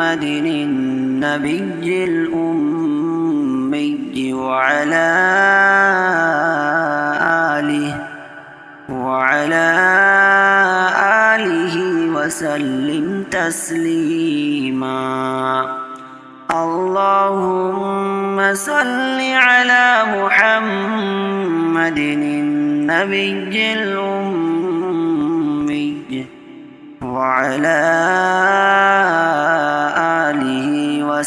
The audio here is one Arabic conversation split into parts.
محمد النبي الأمي وعلى آله وعلى آله وسلم تسليما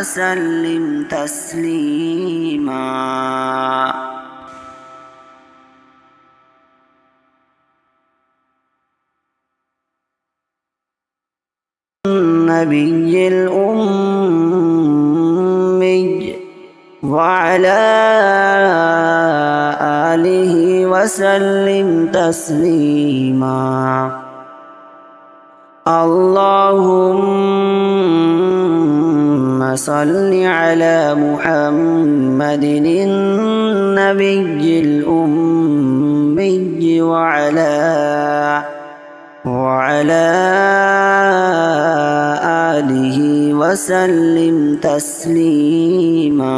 وسلم تسليما. النبي الأمي وعلى آله وسلم تسليما. اللهم صل على محمد النبي الأمي وعلى وعلى آله وسلم تسليما.